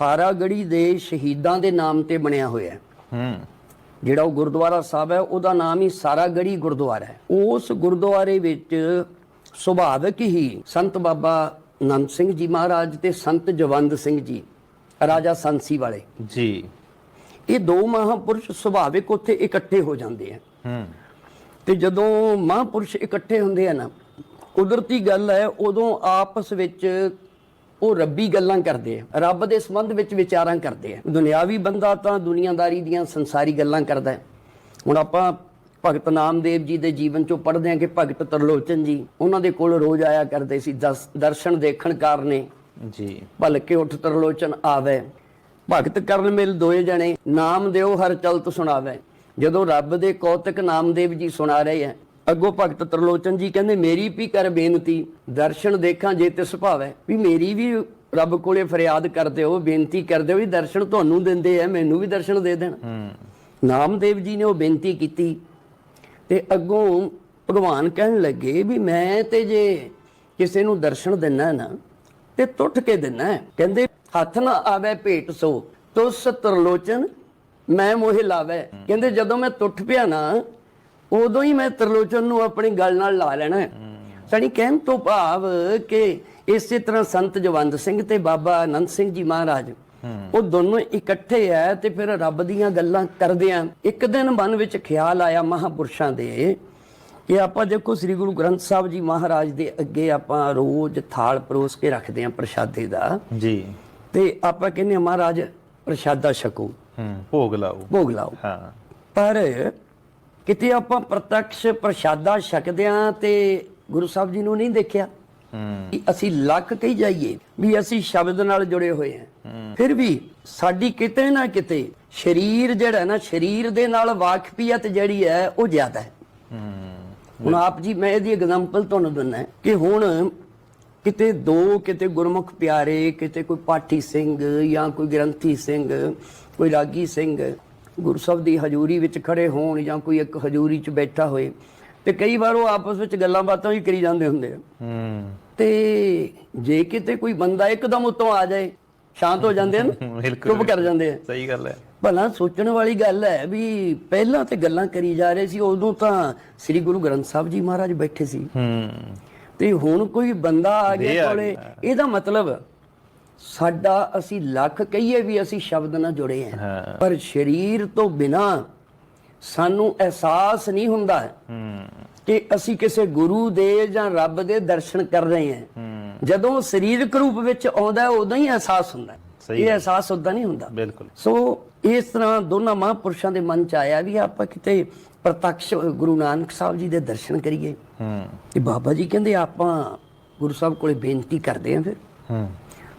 ਸਾਰਾ ਗੜੀ ਦੇ ਸ਼ਹੀਦਾਂ ਦੇ ਨਾਮ ਤੇ ਬਣਿਆ ਹੋਇਆ ਹੈ। ਹੂੰ। ਜਿਹੜਾ ਉਹ ਗੁਰਦੁਆਰਾ ਸਾਹਿਬ ਹੈ ਉਹਦਾ ਨਾਮ ਹੀ ਸਾਰਾ ਗੜੀ ਗੁਰਦੁਆਰਾ ਹੈ। ਉਸ ਗੁਰਦੁਆਰੇ ਵਿੱਚ ਸੁਭਾਵਿਕ ਹੀ ਸੰਤ ਬਾਬਾ ਨੰਦ ਸਿੰਘ ਜੀ ਮਹਾਰਾਜ ਤੇ ਸੰਤ ਜਵੰਦ ਸਿੰਘ ਜੀ ਰਾਜਾ ਸੰਸੀ ਵਾਲੇ। ਜੀ। ਇਹ ਦੋ ਮਹਾਪੁਰਸ਼ ਸੁਭਾਵਿਕ ਉੱਥੇ ਇਕੱਠੇ ਹੋ ਜਾਂਦੇ ਆ। ਹੂੰ। ਤੇ ਜਦੋਂ ਮਹਾਪੁਰਸ਼ ਇਕੱਠੇ ਹੁੰਦੇ ਆ ਨਾ ਕੁਦਰਤੀ ਗੱਲ ਹੈ ਉਦੋਂ ਆਪਸ ਵਿੱਚ ਉਹ ਰੱਬੀ ਗੱਲਾਂ ਕਰਦੇ ਆ ਰੱਬ ਦੇ ਸੰਬੰਧ ਵਿੱਚ ਵਿਚਾਰਾਂ ਕਰਦੇ ਆ। ਦੁਨਿਆਵੀ ਬੰਦਾ ਤਾਂ ਦੁਨੀਆਦਾਰੀ ਦੀਆਂ ਸੰਸਾਰੀ ਗੱਲਾਂ ਕਰਦਾ ਹੈ। ਹੁਣ ਆਪਾਂ ਭਗਤ ਨਾਮਦੇਵ ਜੀ ਦੇ ਜੀਵਨ ਚੋਂ ਪੜ੍ਹਦੇ ਹਾਂ ਕਿ ਭਗਤ ਤਰਲੋਚਨ ਜੀ ਉਹਨਾਂ ਦੇ ਕੋਲ ਰੋਜ਼ ਆਇਆ ਕਰਦੇ ਸੀ ਦਰਸ਼ਨ ਦੇਖਣ ਕਾਰਨੇ। ਜੀ। ਭਲਕੇ ਉੱਠ ਤਰਲੋਚਨ ਆਵੇ। ਭਗਤ ਕਰਨ ਮਿਲ ਦੋਏ ਜਣੇ ਨਾਮ ਦਿਓ ਹਰ ਚਲਤ ਸੁਣਾਵੇ। ਜਦੋਂ ਰੱਬ ਦੇ ਕੌਤਕ ਨਾਮਦੇਵ ਜੀ ਸੁਣਾ ਰਹੇ ਆ ਅੱਗੋਂ ਭਗਤ ਤਰਲੋਚਨ ਜੀ ਕਹਿੰਦੇ ਮੇਰੀ ਵੀ ਕਰ ਬੇਨਤੀ ਦਰਸ਼ਨ ਦੇਖਾਂ ਜੇ ਤਿਸ ਭਾਵੈ। ਵੀ ਮੇਰੀ ਵੀ ਰੱਬ ਕੋਲੇ ਫਰਿਆਦ ਕਰਦੇ ਹੋ ਬੇਨਤੀ ਕਰਦੇ ਹੋ ਵੀ ਦਰਸ਼ਨ ਤੁਹਾਨੂੰ ਦਿੰਦੇ ਆ ਮੈਨੂੰ ਵੀ ਦਰਸ਼ਨ ਦੇ ਦੇਣ। ਨਾਮਦੇਵ ਜੀ ਨੇ ਉਹ ਬੇਨਤੀ ਕੀਤੀ ਤੇ ਅੱਗੋਂ ਭਗਵਾਨ ਕਹਿਣ ਲੱਗੇ ਵੀ ਮੈਂ ਤੇ ਜੇ ਕਿਸੇ ਨੂੰ ਦਰਸ਼ਨ ਦਿੰਨਾ ਨਾ ਤੇ ਟੁੱਟ ਕੇ ਦਿੰਨਾ। ਕਹਿੰਦੇ ਹੱਥ ਨਾ ਆਵੇ ਭੇਟ ਸੋ ਤੁਸ ਤਰਲੋਚਨ ਮੈਂ ਮੋਹਿ ਲਾਵੇ। ਕਹਿੰਦੇ ਜਦੋਂ ਮੈਂ ਟੁੱਟ ਪਿਆ ਨਾ ਉਦੋਂ ਹੀ ਮੈਂ ਤਰਲੋਚਨ ਨੂੰ ਆਪਣੀ ਗੱਲ ਨਾਲ ਲਾ ਲੈਣਾ। ਸਾਡੀ ਕਹਿਣ ਤੋਂ ਭਾਵ ਕਿ ਇਸੇ ਤਰ੍ਹਾਂ ਸੰਤ ਜਵੰਦ ਸਿੰਘ ਤੇ ਬਾਬਾ ਆਨੰਦ ਸਿੰਘ ਜੀ ਮਹਾਰਾਜ ਉਹ ਦੋਨੋਂ ਇਕੱਠੇ ਐ ਤੇ ਫਿਰ ਰੱਬ ਦੀਆਂ ਗੱਲਾਂ ਕਰਦੇ ਆ। ਇੱਕ ਦਿਨ ਮਨ ਵਿੱਚ ਖਿਆਲ ਆਇਆ ਮਹਾਪੁਰਸ਼ਾਂ ਦੇ ਕਿ ਆਪਾਂ ਦੇਖੋ ਸ੍ਰੀ ਗੁਰੂ ਗ੍ਰੰਥ ਸਾਹਿਬ ਜੀ ਮਹਾਰਾਜ ਦੇ ਅੱਗੇ ਆਪਾਂ ਰੋਜ਼ ਥਾਲ ਪਰੋਸ ਕੇ ਰੱਖਦੇ ਆ ਪ੍ਰਸ਼ਾਦੇ ਦਾ। ਜੀ। ਤੇ ਆਪਾਂ ਕਹਿੰਦੇ ਮਹਾਰਾਜ ਪ੍ਰਸ਼ਾਦਾ ਛਕੋ ਹੂੰ ਭੋਗ ਲਾਓ। ਭੋਗ ਲਾਓ। ਹਾਂ। ਪਰ ਕਿਤੇ ਆਪਾਂ ਪ੍ਰਤੱਖ ਪ੍ਰਸ਼ਾਦਾ ਛਕਦਿਆਂ ਤੇ ਗੁਰੂ ਸਾਹਿਬ ਜੀ ਨੂੰ ਨਹੀਂ ਦੇਖਿਆ ਹੂੰ। ਅਸੀਂ ਲੱਕ ਕਹੀ ਜਾਈਏ ਵੀ ਅਸੀਂ ਸ਼ਬਦ ਨਾਲ ਜੁੜੇ ਹੋਏ ਹਾਂ। ਫਿਰ ਵੀ ਸਾਡੀ ਕਿਤੇ ਨਾ ਕਿਤੇ ਸਰੀਰ ਜਿਹੜਾ ਨਾ ਸਰੀਰ ਦੇ ਨਾਲ ਵਾਕਫੀਅਤ ਜਿਹੜੀ ਹੈ ਉਹ ਜ਼ਿਆਦਾ ਹੈ। ਹੂੰ। ਹੁਣ ਆਪ ਜੀ ਮੈਂ ਇਹਦੀ ਐਗਜ਼ਾਮਪਲ ਤੁਹਾਨੂੰ ਦਿੰਦਾ ਹੈ ਕਿ ਹੁਣ ਕਿਤੇ ਦੋ ਕਿਤੇ ਗੁਰਮੁਖ ਪਿਆਰੇ ਕਿਤੇ ਕੋਈ ਪਾਠੀ ਸਿੰਘ ਜਾਂ ਕੋਈ ਗ੍ਰੰਥੀ ਸਿੰਘ ਕੋਈ ਰਾਗੀ ਸਿੰਘ ਗੁਰੂ ਸਾਹਿਬ ਦੀ ਹਜ਼ੂਰੀ ਵਿੱਚ ਖੜੇ ਹੋਣ ਜਾਂ ਕੋਈ ਇੱਕ ਹਜ਼ੂਰੀ 'ਚ ਬੈਠਾ ਹੋਏ ਤੇ ਕਈ ਵਾਰ ਉਹ ਆਪਸ ਵਿੱਚ ਗੱਲਾਂ ਬਾਤਾਂ ਵੀ ਕਰੀ ਜਾਂਦੇ ਹੁੰਦੇ ਆ। ਹੂੰ। ਤੇ ਜੇ ਕਿਤੇ ਕੋਈ ਬੰਦਾ ਇੱਕਦਮ ਉਤੋਂ ਆ ਜਾਏ ਸ਼ਾਂਤ ਹੋ ਜਾਂਦੇ ਬਿਲਕੁਲ ਚੁੱਪ ਕਰ ਜਾਂਦੇ ਆ। ਸਹੀ ਗੱਲ ਹੈ। ਭਲਾ ਸੋਚਣ ਵਾਲੀ ਗੱਲ ਹੈ ਵੀ ਪਹਿਲਾਂ ਤੇ ਗੱਲਾਂ ਕਰੀ ਜਾ ਰਹੇ ਸੀ ਉਦੋਂ ਤਾਂ ਸ੍ਰੀ ਗੁਰੂ ਗ੍ਰੰਥ ਸਾਹਿਬ ਜੀ ਮਹਾਰਾਜ ਬੈਠੇ ਸੀ। ਹੂੰ। ਤੇ ਹੁਣ ਕੋਈ ਬੰਦਾ ਆ ਗਿਆ ਕੋਲੇ ਇਹਦਾ ਮਤਲਬ ਸਾਡਾ ਅਸੀਂ ਲੱਖ ਕਹੀਏ ਵੀ ਅਸੀਂ ਸ਼ਬਦ ਨਾਲ ਜੁੜੇ ਹਾਂ। ਪਰ ਸਰੀਰ ਤੋਂ ਬਿਨਾ ਸਾਨੂੰ ਅਹਿਸਾਸ ਨਹੀਂ ਹੁੰਦਾ ਕਿ ਅਸੀਂ ਕਿਸੇ ਗੁਰੂ ਦੇ ਜਾਂ ਰੱਬ ਦੇ ਦਰਸ਼ਨ ਕਰ ਰਹੇ ਹਾਂ। ਜਦੋਂ ਸਰੀਰਕ ਰੂਪ ਵਿੱਚ ਆਉਂਦਾ ਉਦੋਂ ਹੀ ਅਹਿਸਾਸ ਹੁੰਦਾ ਇਹ ਅਹਿਸਾਸ ਉਦਾਂ ਨਹੀਂ ਹੁੰਦਾ। ਬਿਲਕੁਲ। ਸੋ ਇਸ ਤਰ੍ਹਾਂ ਦੋਨਾਂ ਮਹਾਂਪੁਰਸ਼ਾਂ ਦੇ ਮਨ ਚ ਆਇਆ ਵੀ ਆਪਾਂ ਕਿਤੇ ਪ੍ਰਤੱਖ ਗੁਰੂ ਨਾਨਕ ਸਾਹਿਬ ਜੀ ਦੇ ਦਰਸ਼ਨ ਕਰੀਏ। ਹੂੰ। ਤੇ ਬਾਬਾ ਜੀ ਕਹਿੰਦੇ ਆਪਾਂ ਗੁਰੂ ਸਾਹਿਬ ਕੋਲੇ ਬੇਨਤੀ ਕਰਦੇ ਆਂ ਫਿਰ। ਹੂੰ।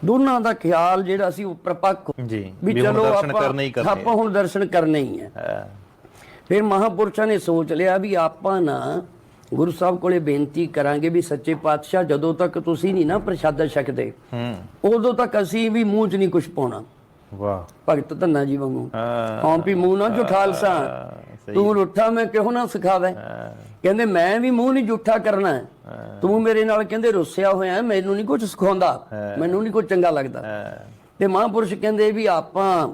ਦੋਨਾਂ ਦਾ ਖਿਆਲ ਜਿਹੜਾ ਸੀ ਉਹ ਪ੍ਰਪੱਕ ਜੀ ਵੀ ਚਲੋ ਦਰਸ਼ਨ ਆਪਾਂ ਕਰਨੇ ਹੀ ਕਰਨੇ ਆਪਾਂ ਹੁਣ ਦਰਸ਼ਨ ਕਰਨੇ ਹੀ ਆ ਆ ਫਿਰ ਮਹਾਪੁਰਸ਼ਾਂ ਨੇ ਸੋਚ ਲਿਆ ਵੀ ਆਪਾਂ ਨਾ ਗੁਰੂ ਸਾਹਿਬ ਕੋਲੇ ਬੇਨਤੀ ਕਰਾਂਗੇ ਵੀ ਸੱਚੇ ਪਾਤਸ਼ਾਹ ਜਦੋਂ ਤੱਕ ਤੁਸੀਂ ਨਹੀਂ ਨਾ ਪ੍ਰਸ਼ਾਦਾ ਛਕਦੇ ਹੂੰ। ਉਦੋਂ ਤੱਕ ਅਸੀਂ ਵੀ ਮੂੰਹ 'ਚ ਨਹੀਂ ਕੁਝ ਪਾਉਣਾ। ਵਾਹ। ਭਗਤ ਧੰਨਾ ਜੀ ਵਾਂਗੂ। ਹਾਂ। ਹਾਂ ਵੀ ਮੂੰਹ ਨਾ ਜੁਠਾਲਸਾ ਸਹੀ ਤੂੰ ਰੁੱਠਾ ਮੈਂ ਕਿਉਂ ਨਾ ਸਿਖਾਵੇ। ਕਹਿੰਦੇ ਮੈਂ ਵੀ ਮੂੰਹ ਨਹੀਂ ਜੁੱਠਾ ਕਰਨਾ। ਤੂੰ ਮੇਰੇ ਨਾਲ ਕਹਿੰਦੇ ਰੁੱਸਿਆ ਹੋਇਆ ਮੈਨੂੰ ਨਹੀਂ ਕੁਝ ਸਿਖਾਉਂਦਾ। ਮੈਨੂੰ ਨਹੀਂ ਕੁਝ ਚੰਗਾ ਲੱਗਦਾ। ਤੇ ਮਹਾਂਪੁਰਸ਼ ਕਹਿੰਦੇ ਵੀ ਆਪਾਂ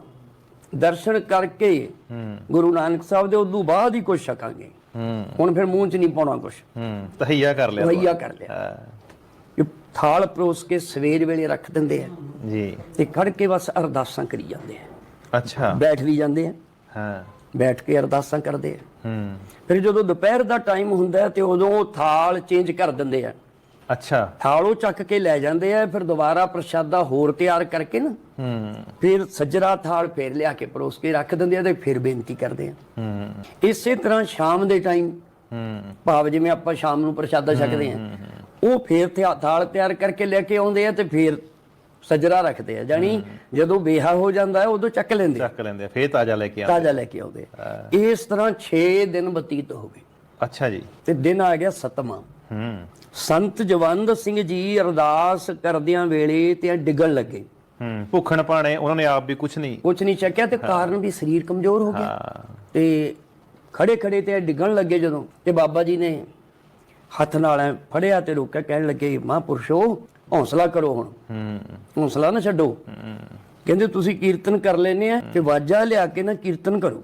ਦਰਸ਼ਨ ਕਰਕੇ ਗੁਰੂ ਨਾਨਕ ਸਾਹਿਬ ਦੇ ਉਦੋਂ ਬਾਅਦ ਹੀ ਕੁਝ ਛਕਾਂਗੇ। ਹੁਣ ਫਿਰ ਮੂੰਹ 'ਚ ਨਹੀਂ ਪਾਉਣਾ ਕੁਝ ਤਹਈਆ ਕਰ ਲਿਆ। ਵਈਆ ਕਰ ਲਿਆ। ਇਹ ਥਾਲ ਪਰੋਸ ਕੇ ਸਵੇਰ ਵੇਲੇ ਰੱਖ ਦਿੰਦੇ ਆ। ਜੀ। ਤੇ ਖੜ ਕੇ ਬਸ ਅਰਦਾਸਾਂ ਕਰੀ ਜਾਂਦੇ ਆ। ਅੱਛਾ। ਬੈਠ ਵੀ ਜਾਂਦੇ ਆ। ਹਾਂ। ਬੈਠ ਕੇ ਅਰਦਾਸਾਂ ਕਰਦੇ ਆ। ਹੂੰ। ਫਿਰ ਜਦੋਂ ਦੁਪਹਿਰ ਦਾ ਟਾਈਮ ਹੁੰਦਾ ਤੇ ਉਦੋਂ ਉਹ ਥਾਲ ਚੇਂਜ ਕਰ ਦਿੰਦੇ ਆ। ਅੱਛਾ। ਥਾਲ ਉਹ ਚੱਕ ਕੇ ਲੈ ਜਾਂਦੇ ਆ ਫਿਰ ਦੁਬਾਰਾ ਪ੍ਰਸ਼ਾਦਾ ਹੋਰ ਤਿਆਰ ਕਰਕੇ ਨਾ ਹੂੰ। ਫਿਰ ਸੱਜਰਾ ਥਾਲ ਫੇਰ ਲਿਆ ਕੇ ਪਰੋਸ ਕੇ ਰੱਖ ਦਿੰਦੇ ਆ ਤੇ ਫਿਰ ਬੇਨਤੀ ਕਰਦੇ ਆ। ਹੂੰ। ਇਸੇ ਤਰ੍ਹਾਂ ਸ਼ਾਮ ਦੇ ਟਾਈਮ ਹੂੰ। ਭਾਵ ਜਿਵੇਂ ਆਪਾਂ ਸ਼ਾਮ ਨੂੰ ਪ੍ਰਸ਼ਾਦਾ ਛਕਦੇ ਆ ਉਹ ਫੇਰ ਥਾਲ ਤਿਆਰ ਕਰਕੇ ਲੈ ਕੇ ਆਉਂਦੇ ਆ ਤੇ ਫੇਰ ਸੱਜਰਾ ਰੱਖਦੇ ਆ। ਜਾਨੀ ਜਦੋਂ ਬੇਹਾ ਹੋ ਜਾਂਦਾ ਹੈ ਉਦੋਂ ਚੱਕ ਲੈਂਦੇ ਆ, ਚੱਕ ਲੈਂਦੇ ਆ, ਫੇਰ ਤਾਜ਼ਾ ਲੈ ਕੇ ਆ। ਤਾਜ਼ਾ ਲੈ ਕੇ ਆਉਂਦੇ। ਇਸ ਤਰ੍ਹਾਂ 6 ਦਿਨ ਬਤੀਤ ਹੋ ਗਏ। ਅੱਛਾ ਜੀ। ਤੇ ਦਿਨ ਆ ਗਿਆ ਸਤਵਾਂ। ਹੂੰ। ਸੰਤ ਜਵੰਦ ਸਿੰਘ ਜੀ ਅਰਦਾਸ ਕਰਦਿਆਂ ਵੇਲੇ ਤੇ ਡਿੱਗਣ ਲੱਗੇ। ਹੂੰ ਭੁੱਖਣ ਪਾਣੇ ਉਹਨਾਂ ਨੇ ਆਪ ਵੀ ਕੁਝ ਨਹੀਂ। ਕੁਝ ਨਹੀਂ ਚੱਕਿਆ ਤੇ ਕਾਰਨ ਵੀ ਸਰੀਰ ਕਮਜ਼ੋਰ ਹੋ ਗਿਆ। ਤੇ ਖੜੇ ਖੜੇ ਤੇ ਡਿੱਗਣ ਲੱਗੇ ਜਦੋਂ। ਤੇ ਬਾਬਾ ਜੀ ਨੇ ਹੱਥ ਨਾਲ ਫੜਿਆ ਤੇ ਰੋਕਿਆ ਕਹਿਣ ਲੱਗੇ ਮਹਾਂਪੁਰਸ਼ੋ ਹੌਸਲਾ ਕਰੋ ਹੁਣ। ਹੂੰ ਹੌਸਲਾ ਨਾ ਛੱਡੋ। ਕਹਿੰਦੇ ਤੁਸੀਂ ਕੀਰਤਨ ਕਰ ਲੈਨੇ ਆ ਤੇ ਵਾਜਾ ਲਿਆ ਕੇ ਨਾ ਕੀਰਤਨ ਕਰੋ।